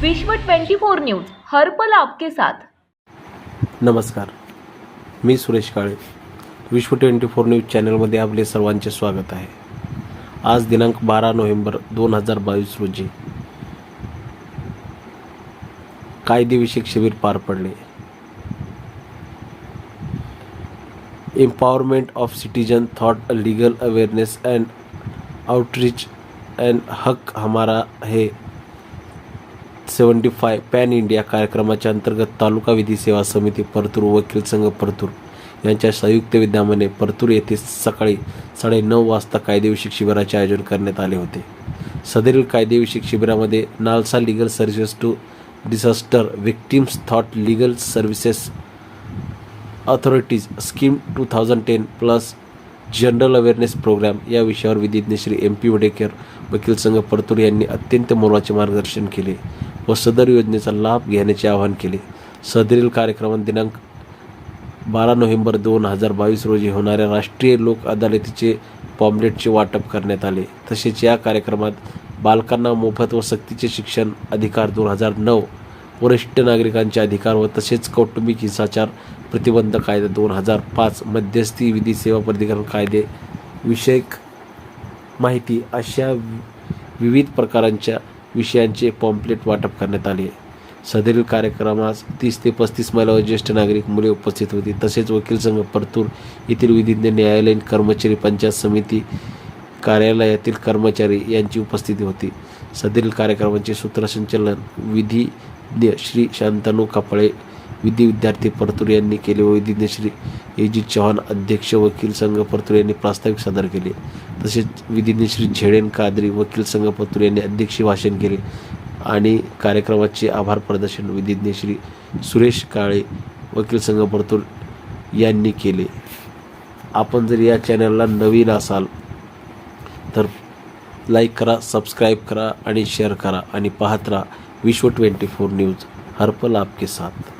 विश्व 24 न्यूज हर पल आपके साथ. नमस्कार. मी सुरेश काळे. विश्व ट्वेंटी फोर न्यूज चॅनलमध्ये आपले सर्वांचे स्वागत आहे. आज दिनांक बारा नोव्हेंबर दोन हजार बावीस रोजी कायदेविषयक शिबिर पार पडले. Empowerment of citizen through a legal awareness and outreach and हक हमारा हे सेवन्टी फाय पॅन इंडिया कार्यक्रमाच्या अंतर्गत तालुका विधी सेवा समिती परतूर वकील संघ परतूर यांच्या संयुक्त विद्यमाने परतूर येथे सकाळी साडेनऊ वाजता कायदेविषयक शिबिराचे आयोजन करण्यात आले होते. सदरील कायदेविषयक शिबिरामध्ये NALSA legal services to disaster victims through legal services authorities scheme two thousand ten plus general awareness programme या विषयावर विधिज्ञ श्री एम पी वडेकर वकील संघ परतूर यांनी अत्यंत मोलाचे मार्गदर्शन केले. व सदर योजनेचा लाभ घेण्याचे आवाहन केले. सदरील कार्यक्रमात दिनांक बारा नोव्हेंबर दोन हजार बावीस रोजी होणाऱ्या राष्ट्रीय लोक अदालतीचे पॉम्लेटचे वाटप करण्यात आले. तसेच या कार्यक्रमात बालकांना मोफत व सक्तीचे शिक्षण अधिकार दोन हजार नऊ वरिष्ठ नागरिकांचे अधिकार व तसेच कौटुंबिक हिंसाचार प्रतिबंध कायदा दोन हजार पाच मध्यस्थी विधी सेवा प्राधिकरण कायदे विषयक माहिती अशा विविध प्रकारांच्या विषयांचे पॉम्पलेट वाटप करण्यात आले. सदरील कार्यक्रमास तीस ते पस्तीस महिला व ज्येष्ठ नागरिक मुले उपस्थित होती. तसेच वकील संघ परतूर येथील विधिज्ञ न्यायालयीन कर्मचारी पंचायत समिती कार्यालयातील कर्मचारी यांची उपस्थिती होती. सदरील कार्यक्रमाचे सूत्रसंचालन विधिज्ञ श्री शांतनू कापळे विधी विद्यार्थी परतूर यांनी केले व विधिज्ञ श्री ए जी चव्हाण अध्यक्ष वकील संघ परतूर यांनी प्रास्ताविक सादर केले तसेच विधिज्ञ श्री झेडेन कादरी वकील संघ परतूर यांनी अध्यक्षीय भाषण केले आणि कार्यक्रमाचे आभार प्रदर्शन विधिज्ञ श्री सुरेश काळे वकील संघ परतूर यांनी केले. आपण जर या चॅनलला नवीन असाल तर लाईक करा सबस्क्राईब करा आणि शेअर करा आणि पाहत राहा विश्व ट्वेंटी फोर न्यूज. हरपल आपके साथ.